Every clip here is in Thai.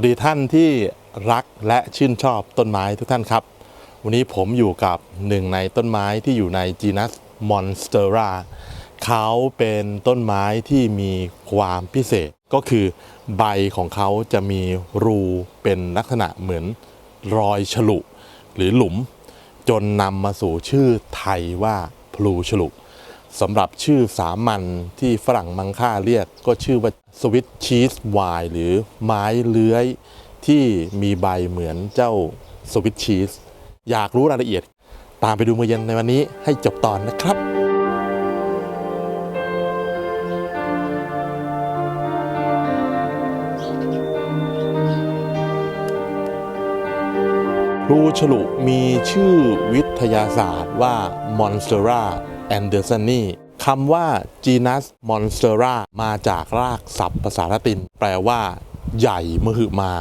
วัสดีท่านที่รักและชื่นชอบต้นไม้ทุกท่านครับ วันนี้ผมอยู่กับหนึ่งในต้นไม้ที่อยู่ในจีนัสมอนสเตอราเขาเป็นต้นไม้ที่มีความพิเศษก็คือใบของเขาจะมีรูเป็นลักษณะเหมือนรอยฉลุ หรือหลุม จนนำมาสู่ชื่อไทยว่าพลูฉลุ สำหรับชื่อสามัญที่ฝรั่งมังค่าเรียกก็ชื่อว่าสวิตชีสวายหรือไม้เลื้อยที่มีใบเหมือนเจ้าสวิตชีส อยากรู้รายละเอียด ตามไปดูมือเย็นในวันนี้ให้จบตอนนะครับพลูฉลุมีชื่อวิทยาศาสตร์ว่า Monstera andersoni คำว่า genus Monstera มาจากรากศัพท์ภาษาละติน แปลว่า ใหญ่มหึมา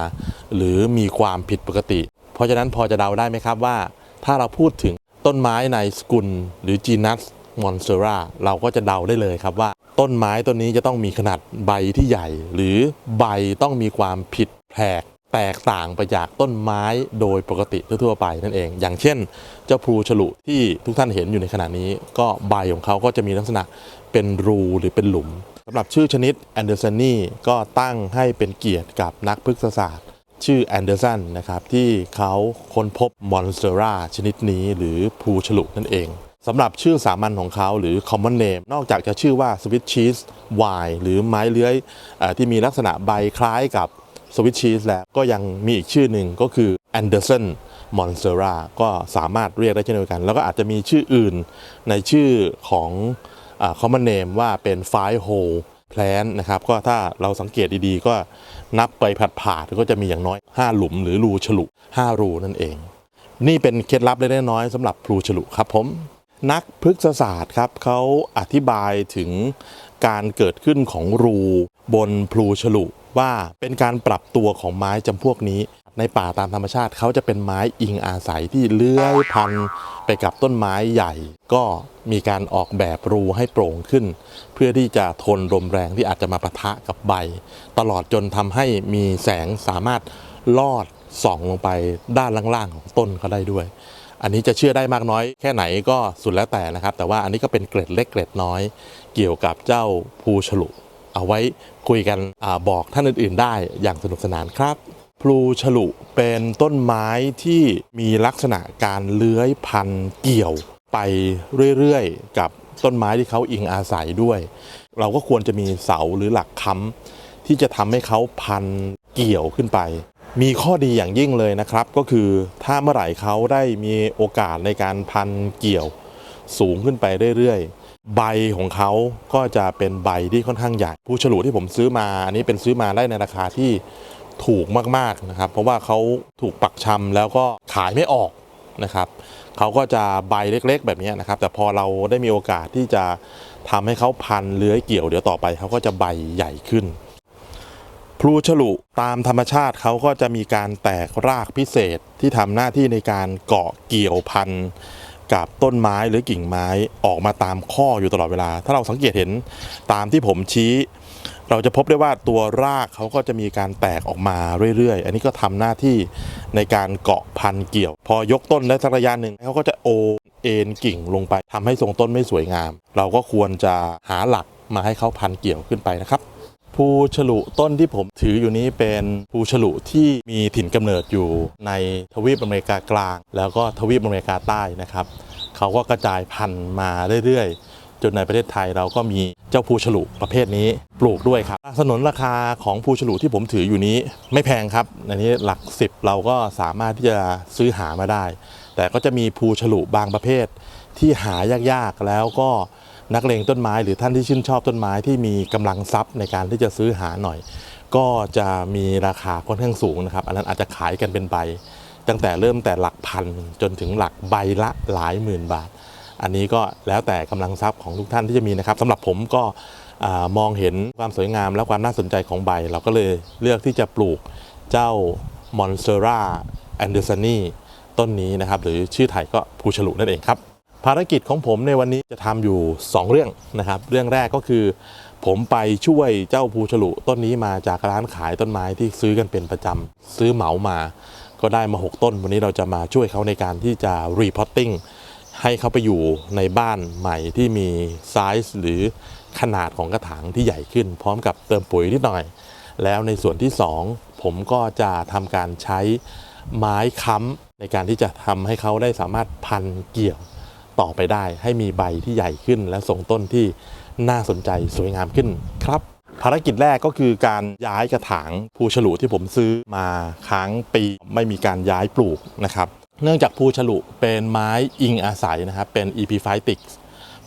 หรือมีความผิดปกติ เพราะฉะนั้นพอจะเดาได้ไหมครับว่า ถ้าเราพูดถึงต้นไม้ในสกุล หรือ genus Monstera เราก็จะเดาได้เลยครับว่า ต้นไม้ต้นนี้จะต้องมีขนาดใบที่ใหญ่ หรือใบต้องมีความผิดแผก แตกต่างไปจากต้นไม้โดยปกติทั่วไปนั่นเอง อย่างเช่น เจ้าพลูฉลุที่ทุกท่านเห็นอยู่ในขณะนี้ ก็ใบของเขาก็จะมีลักษณะเป็นรูหรือเป็นหลุมสำหรับชื่อชนิดแอนเดอร์สันนี่ก็ตั้งให้เป็นเกียรติกับนักพฤกษศาสตร์ ชื่อแอนเดอร์สันนะครับที่เขาค้นพบมอนสเตอราชนิดนี้หรือพลูฉลุนั่นเองสำหรับชื่อสามัญของเขาหรือ common name นอกจากจะชื่อว่า Swiss cheese wine หรือไม้เลื้อยอที่มีลักษณะใบคล้ายกับ สวิตชีสแล้วก็ยังมีอีกชื่อหนึ่งก็คือ Anderson Monstera ก็สามารถเรียกได้เช่นเดียวกัน แล้วก็อาจจะมีชื่ออื่นในชื่อของอา common name ว่าเป็น five hole plant นะครับก็ถ้าเราสังเกตดีๆ ก็นับไปผัดผ่าก็จะมีอย่างน้อย 5 หลุมหรือรูฉลุ 5 รูนั่นเอง นี่เป็นเคล็ดลับเล็กๆน้อยสำหรับพลูฉลุครับผม นักพฤกษศาสตร์ครับเขาอธิบายถึง การเกิดขึ้นของรูบนพลูฉลุว่าเป็นการปรับตัวของไม้จำพวกนี้ ในป่าตามธรรมชาติเขาจะเป็นไม้อิงอาศัยที่เลื้อยพันไปกับต้นไม้ใหญ่ ก็มีการออกแบบรูให้โปร่งขึ้น เพื่อที่จะทนลมแรงที่อาจจะมาปะทะกับใบ ตลอดจนทำให้มีแสงสามารถลอดส่องลงไปด้านล่างๆของต้นเขาได้ด้วย อันนี้จะเชื่อได้มากน้อยแค่ไหนก็สุดแล้วแต่นะครับ แต่ว่าอันนี้ก็เป็นเกร็ดเล็กเกร็ดน้อย เกี่ยวกับเจ้าภูฉลุ เอาไว้คุยกันอบอกท่านอื่น ๆ ได้อย่างสนุกสนานครับพลูฉลุเป็นต้นไม้ที่มีลักษณะการเลื้อยพันเกี่ยวไปเรื่อยๆ กับต้นไม้ที่เขาอิงอาศัยด้วย เราก็ควรจะมีเสาหรือหลักค้ำที่จะทำให้เขาพันเกี่ยวขึ้นไป มีข้อดีอย่างยิ่งเลยนะครับ ก็คือถ้าเมื่อไหร่เขาได้มีโอกาสในการพันเกี่ยวสูงขึ้นไปเรื่อยๆ ใบของเขาก็จะเป็นใบที่ค่อนข้างใหญ่ ผู้ฉลุที่ผมซื้อมาอันนี้เป็นซื้อมาได้ในราคาที่ถูกมากๆนะครับ เพราะว่าเขาถูกปักชำแล้วก็ขายไม่ออกนะครับเขาก็จะใบเล็กๆ แบบนี้นะครับ แต่พอเราได้มีโอกาสที่จะทำให้เขาพันเลื้อยเกี่ยวเดี๋ยวต่อไปเขาก็จะใบใหญ่ขึ้น พลูฉลุตามธรรมชาติเขาก็จะมีการแตกรากพิเศษที่ทำหน้าที่ในการเกาะเกี่ยวพันกับต้นไม้หรือกิ่งไม้ออกมาตามข้ออยู่ตลอดเวลา ถ้าเราสังเกตเห็นตามที่ผมชี้ เราจะพบได้ว่าตัวรากเขาก็จะมีการแตกออกมาเรื่อยๆ อันนี้ก็ทำหน้าที่ในการเกาะพันเกี่ยว พอยกต้นได้สักระยะหนึ่งเขาก็จะโอเอ็นกิ่งลงไปทำให้ทรงต้นไม่สวยงาม เราก็ควรจะหาหลักมาให้เขาพันเกี่ยวขึ้นไปนะครับ ภูฉลุต้นที่ผมถืออยู่นี้เป็นภูฉลุที่มีถิ่นกำเนิดอยู่ในทวีปอเมริกากลาง แล้วก็ทวีปอเมริกาใต้นะครับเขาก็กระจายพันธุ์มาเรื่อยๆ จนในประเทศไทยเราก็มีเจ้าภูฉลุประเภทนี้ปลูกด้วยครับสนนราคาของภูฉลุที่ผมถืออยู่นี้ไม่แพงครับอันนี้หลักสิบเราก็สามารถที่จะซื้อหามาได้ แต่ก็จะมีภูฉลุบางประเภท ที่หายากๆแล้วก็นักเลงต้นไม้ หรือท่านที่ชื่นชอบต้นไม้ที่มีกำลังทรัพย์ในการที่จะซื้อหาหน่อย ก็จะมีราคาค่อนข้างสูงนะครับ อันนั้นอาจจะขายกันเป็นใบ ตั้งแต่เริ่มแต่หลักพันจนถึงหลักใบละหลายหมื่นบาท อันนี้ก็แล้วแต่กำลังทรัพย์ของทุกท่านที่จะมีนะครับสำหรับผมก็มองเห็นความสวยงามและความน่าสนใจของใบ เราก็เลยเลือกที่จะปลูกเจ้า Monstera andersoni ต้นนี้นะครับ หรือชื่อไทยก็ภูฉลุนั่นเองครับภารกิจของผมในวันนี้จะทำอยู่ 2 เรื่องนะครับ เรื่องแรกก็คือ ผมไปช่วยเจ้าภูฉลุต้นนี้มาจากร้านขายต้นไม้ที่ซื้อกันเป็นประจำซื้อเหมามา ก็ได้มา 6 ต้น วันนี้เราจะมาช่วยเขาในการที่จะรีพอตติ้งให้เขาไปอยู่ในบ้านใหม่ที่มีไซส์หรือขนาดของกระถางที่ใหญ่ขึ้น พร้อมกับเติมปุ๋ยนิดหน่อย แล้วในส่วนที่ 2 ผมก็จะทำการใช้ ไม้ค้ำในการที่จะทำให้เขาได้สามารถพันเกี่ยวต่อไปได้ ให้มีใบที่ใหญ่ขึ้น และทรงต้นที่น่าสนใจสวยงามขึ้นครับ ภารกิจแรกก็คือการย้ายกระถางภูฉลุที่ผมซื้อมาค้างปีไม่มีการย้ายปลูกนะครับเนื่องจากภูฉลุเป็นไม้อิงอาศัยนะครับเป็น epiphytic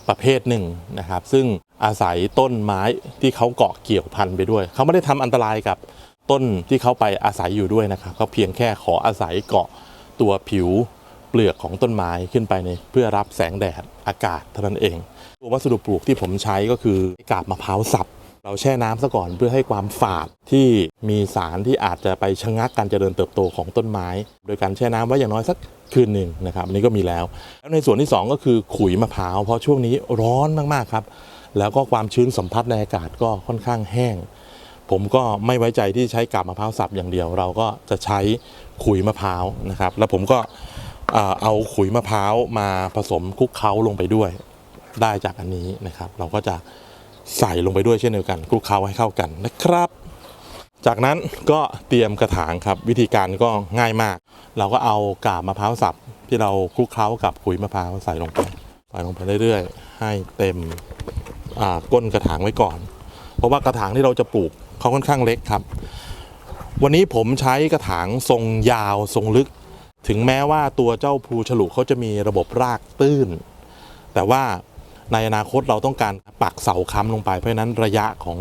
ประเภทหนึ่งนะครับ ซึ่งอาศัยต้นไม้ที่เขาเกาะเกี่ยวพันไปด้วย เขาไม่ได้ทำอันตรายกับ ต้นที่เขาไปอาศัยอยู่ด้วยนะครับเขาเพียงแค่ขออาศัยเกาะตัวผิวเปลือกของต้นไม้ขึ้นไปในเพื่อรับแสงแดดอากาศเท่านั้นเอง ตัววัสดุปลูกที่ผมใช้ก็คือกาบมะพร้าวสับ เราแช่น้ำซะก่อนเพื่อให้ความฝาดที่มีสารที่อาจจะไปชะงักการเจริญเติบโตของต้นไม้ โดยการแช่น้ำไว้อย่างน้อยสักคืนหนึ่งนะครับอันนี้ก็มีแล้ว แล้วในส่วนที่ 2 ก็คือขุยมะพร้าวเพราะช่วงนี้ร้อนมากๆครับ แล้วก็ความชื้นสัมผัสในอากาศก็ค่อนข้างแห้ง ผมก็ไม่ไว้ใจที่ใช้กาบมะพร้าวสับอย่างเดียว เราก็จะใช้ขุยมะพร้าวนะครับ แล้วผมก็เอาขุยมะพร้าวมาผสมคลุกเคล้าลงไปด้วย ได้จากอันนี้นะครับ เราก็จะใส่ลงไปด้วยเช่นเดียวกันคลุกเคล้าให้เข้ากันนะครับ จากนั้นก็เตรียมกระถางครับ วิธีการก็ง่ายมาก เราก็เอากาบมะพร้าวสับที่เราคลุกเคล้ากับขุยมะพร้าวใส่ลงไปใส่ลงไปเรื่อยๆ ให้เต็มก้นกระถางไว้ก่อน เพราะว่ากระถางที่เราจะปลูก เขาค่อนข้างเล็กครับ วันนี้ผมใช้กระถางทรงยาวทรงลึก ถึงแม้ว่าตัวเจ้าพลูฉลุเขาจะมีระบบรากตื้น แต่ว่าในอนาคตเราต้องการปักเสาค้ำลงไปเพราะนั้นระยะของ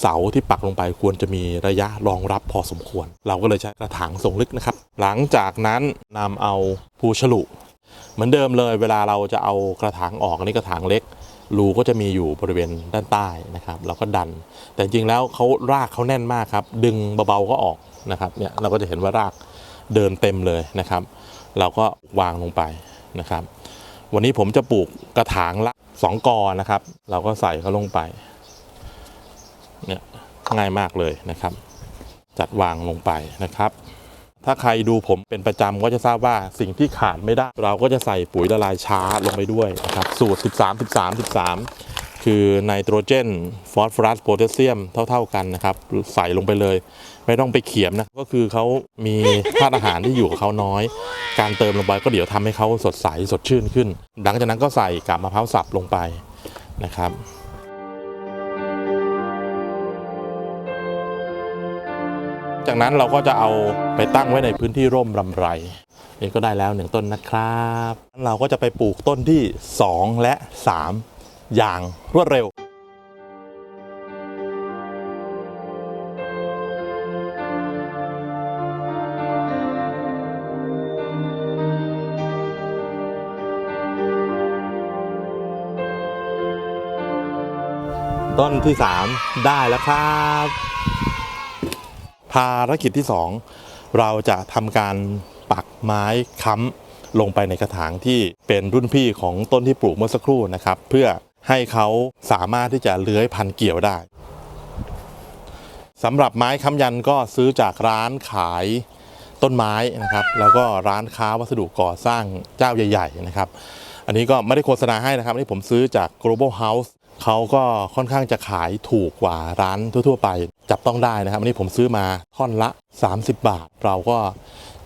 เสาที่ปักลงไปควรจะมีระยะรองรับพอสมควร เราก็เลยใช้กระถางทรงลึกนะครับ หลังจากนั้นนำเอาพลูฉลุ เหมือนเดิมเลยเวลาเราจะเอากระถางออกอันนี้กระถางเล็ก รูก็จะมีอยู่บริเวณด้านใต้นะครับเราก็ดัน แต่จริงแล้วเขารากเขาแน่นมากครับ ดึงเบาๆก็ออกนะครับเนี่ยเราก็จะเห็นว่ารากเดินเต็มเลยนะครับ เราก็วางลงไปนะครับ วันนี้ผมจะปลูกกระถางละสองกอนะครับ เราก็ใส่เขาลงไปเนี่ยง่ายมากเลยนะครับ จัดวางลงไปนะครับ ถ้าใครดูผมเป็นประจำก็จะทราบว่าสิ่งที่ขาดไม่ได้ เราก็จะใส่ปุ๋ยละลายช้าลงไปด้วยนะครับสูตร 13 13 13 คือไนโตรเจนฟอสฟอรัสโพแทสเซียมเท่า ๆกันนะครับใส่ลงไปเลย ไม่ต้องไปเขียมนะก็คือเขามีธาตุอาหารที่อยู่กับเขาน้อย การเติมลงไปก็เดี๋ยวทำให้เขาสดใสสดชื่นขึ้น หลังจากนั้นก็ใส่กาบมะพร้าวสับลงไปนะครับ จากนั้นเราก็จะเอาไปตั้งไว้ในพื้นที่ร่มรำไรนี่ก็ได้แล้วหนึ่งต้นนะครับ เราก็จะไปปลูกต้นที่ 2 และ 3 อย่างรวดเร็วต้นที่ 3 ได้แล้วครับ ภารกิจที่ 2 เราจะทำการปักไม้ค้ำลงไปในกระถางที่เป็นรุ่นพี่ของต้นที่ปลูกเมื่อสักครู่นะครับ เพื่อให้เขาสามารถที่จะเลื้อยพันเกี่ยวได้สำหรับไม้ค้ำยันก็ซื้อจากร้านขายต้นไม้นะครับ แล้วก็ร้านค้าวัสดุก่อสร้างเจ้าใหญ่ ๆ นะครับ อันนี้ก็ไม่ได้โฆษณาให้นะครับอันนี่ผมซื้อจาก global house เขาก็ค่อนข้างจะขายถูกกว่าร้านทั่ว ๆ ไป จับต้องได้นะครับอันนี้ผมซื้อมาท่อนละ 30 บาท เราก็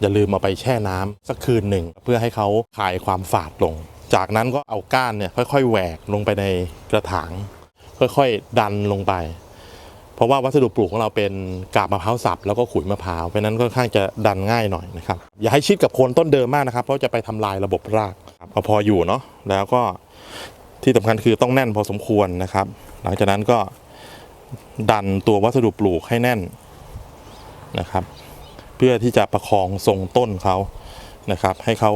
อย่าลืมเอาไปแช่น้ำสักคืนหนึ่ง เพื่อให้เขาคลายความฝาดลง จากนั้นก็เอาก้านเนี่ยค่อยๆแหวกลงไปในกระถาง ค่อยๆดันลงไป เพราะว่าวัสดุปลูกของเราเป็นกาบมะพร้าวสับแล้วก็ขุยมะพร้าวเพราะนั้นค่อนข้างจะดันง่ายหน่อยนะครับอย่าให้ชิดกับโคนต้นเดิมมากนะครับเพราะจะไปทำลายระบบรากรับเอาพออยู่เนาะแล้วก็ที่สำคัญคือต้องแน่นพอสมควรนะครับ หลังจากนั้นก็ ดันตัววัสดุปลูกให้แน่นนะครับ เพื่อที่จะประคองทรงต้นเขานะครับ ให้เขา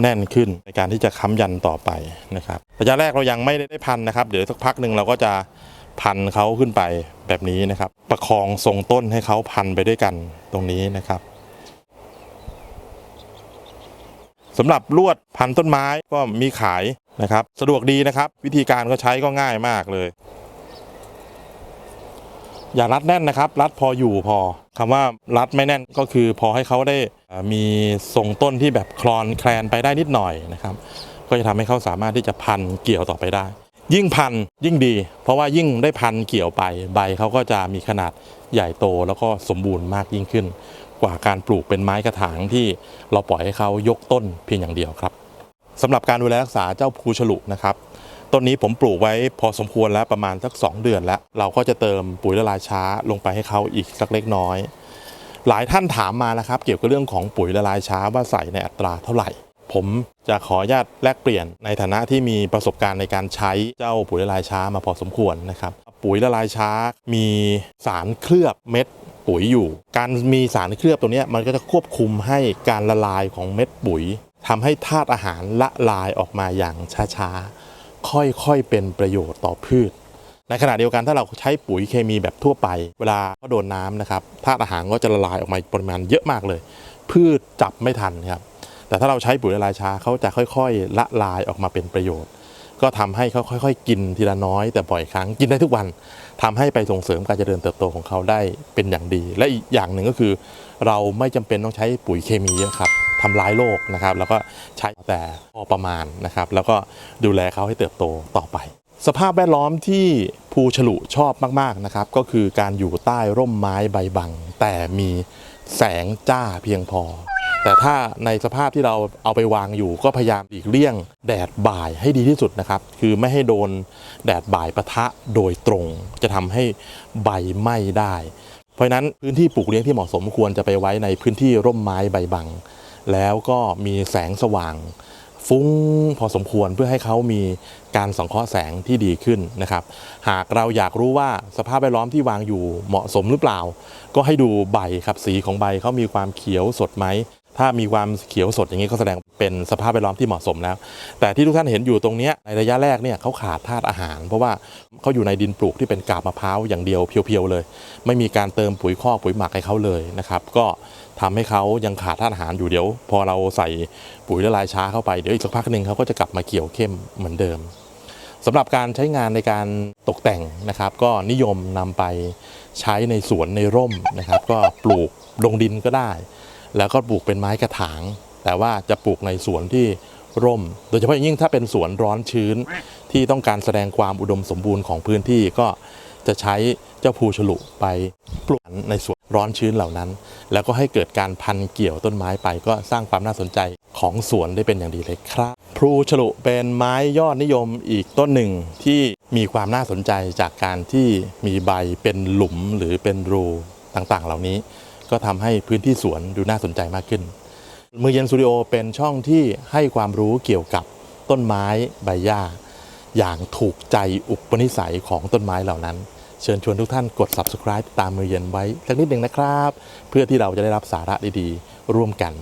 แน่นขึ้นในการที่จะค้ำยันต่อไปนะครับระยะแรกเรายังไม่ได้พันนะครับ เดี๋ยวสักพักหนึ่งเราก็จะพันเขาขึ้นไปแบบนี้นะครับ ประคองทรงต้นให้เขาพันไปด้วยกันตรงนี้นะครับสำหรับลวดพันต้นไม้ก็มีขายนะครับ สะดวกดีนะครับ วิธีการก็ใช้ก็ง่ายมากเลย อย่ารัดแน่นนะครับ รัดพออยู่พอคำว่ารัดไม่แน่นก็คือพอให้เขาได้มีทรงต้นที่แบบคลอนแคลนไปได้นิดหน่อยนะครับ ก็จะทำให้เขาสามารถที่จะพันเกี่ยวต่อไปได้ ยิ่งพันยิ่งดี เพราะว่ายิ่งได้พันเกี่ยวไปใบเขาก็จะมีขนาดใหญ่โตแล้วก็สมบูรณ์มากยิ่งขึ้น กว่าการปลูกเป็นไม้กระถางที่เราปล่อยให้เขายกต้นเพียงอย่างเดียวครับสำหรับการดูแลรักษาเจ้าภูฉลุนะครับ ต้นนี้ผมปลูกไว้พอสมควรแล้วประมาณสัก 2 เดือนแล้ว เราก็จะเติมปุ๋ยละลายช้าลงไปให้เขาอีกสักเล็กน้อย หลายท่านถามมานะครับ เกี่ยวกับเรื่องของปุ๋ยละลายช้าว่าใส่ในอัตราเท่าไหร่ ผมจะขออนุญาตแลกเปลี่ยนในฐานะที่มีประสบการณ์ในการใช้เจ้าปุ๋ยละลายช้ามาพอสมควรนะครับปุ๋ยละลายช้ามีสารเคลือบเม็ดปุ๋ยอยู่ การมีสารเคลือบตัวนี้มันก็จะควบคุมให้การละลายของเม็ดปุ๋ยทำให้ธาตุอาหารละลายออกมาอย่างช้าๆ ค่อยๆเป็นประโยชน์ต่อพืช ในขณะเดียวกันถ้าเราใช้ปุ๋ยเคมีแบบทั่วไป เวลาเขาโดนน้ำนะครับธาตุอาหารก็จะละลายออกมาปริมาณเยอะมากเลย พืชจับไม่ทันครับแต่ถ้าเราใช้ปุ๋ยละลายช้าเขาจะค่อยๆ ละลายออกมาเป็นประโยชน์ ก็ทำให้เขาค่อย ๆ กินทีละน้อย แต่บ่อยครั้งกินได้ทุกวันทำให้ไปส่งเสริมการเจริญเติบโตของเขาได้เป็นอย่างดี และอีกอย่างหนึ่งก็คือ เราไม่จำเป็นต้องใช้ปุ๋ยเคมีเยอะครับทำร้ายโลกนะครับแล้วก็ใช้แต่พอประมาณนะครับ แล้วก็ดูแลเขาให้เติบโตต่อไป สภาพแวดล้อมที่ภูฉลุชอบมากๆนะครับ ก็คือการอยู่ใต้ร่มไม้ใบบัง แต่มีแสงจ้าเพียงพอ แต่ถ้าในสภาพที่เราเอาไปวางอยู่ ก็พยายามหลีกเลี่ยง แดดบ่ายให้ดีที่สุดนะครับ คือไม่ให้โดนแดดบ่ายปะทะโดยตรง จะทำให้ใบไหม้ได้ ราะนั้นพื้นที่ปลูกเลี้ยงที่เหมาะสมควรจะไปไว้ในพื้นที่ร่มไม้ใบบัง แล้วก็มีแสงสว่าง ฟุ้งพอสมควรเพื่อให้เขามีการสังเคราะห์แสงที่ดีขึ้นนะครับ หากเราอยากรู้ว่าสภาพแวดล้อมที่วางอยู่เหมาะสมหรือเปล่า ก็ให้ดูใบครับสีของใบเขามีความเขียวสดไหม ถ้ามีความเขียวสดอย่างนี้ก็แสดงเป็นสภาพแวดล้อมที่เหมาะสมแล้ว แต่ที่ทุกท่านเห็นอยู่ตรงนี้ในระยะแรกเนี่ยเขาขาดธาตุอาหาร เพราะว่าเขาอยู่ในดินปลูกที่เป็นกาบมะพร้าวอย่างเดียวเพียวๆเลย ไม่มีการเติมปุ๋ยคอกปุ๋ยหมักให้เขาเลยนะครับก็ทำให้เขายังขาดธาตุอาหารอยู่เดี๋ยว พอเราใส่ปุ๋ยละลายช้าเข้าไปเดี๋ยวอีกสักพักหนึ่งเขาก็จะกลับมาเขียวเข้มเหมือนเดิมสำหรับการใช้งานในการตกแต่งนะครับ ก็นิยมนำไปใช้ในสวนในร่มนะครับ ก็ปลูกลงดินก็ได้ แล้วก็ปลูกเป็นไม้กระถาง แต่ว่าจะปลูกในสวนที่ร่ม โดยเฉพาะยิ่งถ้าเป็นสวนร้อนชื้น ที่ต้องการแสดงความอุดมสมบูรณ์ของพื้นที่ก็จะใช้เจ้าภูฉลุไปปลูกในสวนร้อนชื้นเหล่านั้น แล้วก็ให้เกิดการพันเกี่ยวต้นไม้ไปก็สร้างความน่าสนใจของสวนได้เป็นอย่างดีเลยครับพลูฉลุเป็นไม้ยอดนิยมอีกต้นหนึ่งที่มีความน่าสนใจจากการที่มีใบเป็นหลุมหรือเป็นรูต่างๆ เหล่านี้ ก็ทำให้พื้นที่สวนดูน่าสนใจมากขึ้น มือเย็นสตูดิโอเป็นช่องที่ให้ความรู้เกี่ยวกับต้นไม้ใบหญ้า อย่างถูกใจอุปนิสัยของต้นไม้เหล่านั้น เชิญชวนทุกท่านกด subscribe ตามมือเย็นไว้สักนิดหนึ่งนะครับ เพื่อที่เราจะได้รับสาระดีๆ ร่วมกัน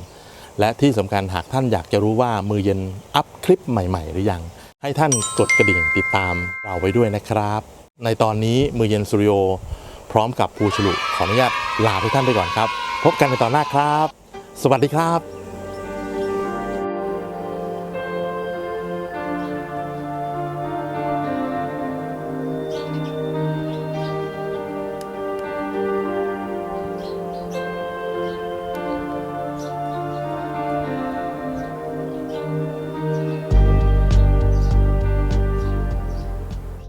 และที่สำคัญหากท่านอยากจะรู้ว่ามือเย็นอัพคลิปใหม่ ๆ หรือยัง ให้ท่านกดกระดิ่งติดตามเราไว้ด้วยนะครับ ในตอนนี้มือเย็นสตูดิโอพร้อมกับภูฉลุขออนุญาต ลาทุกท่านไปก่อนครับ พบกันในตอนหน้าครับ สวัสดีครับ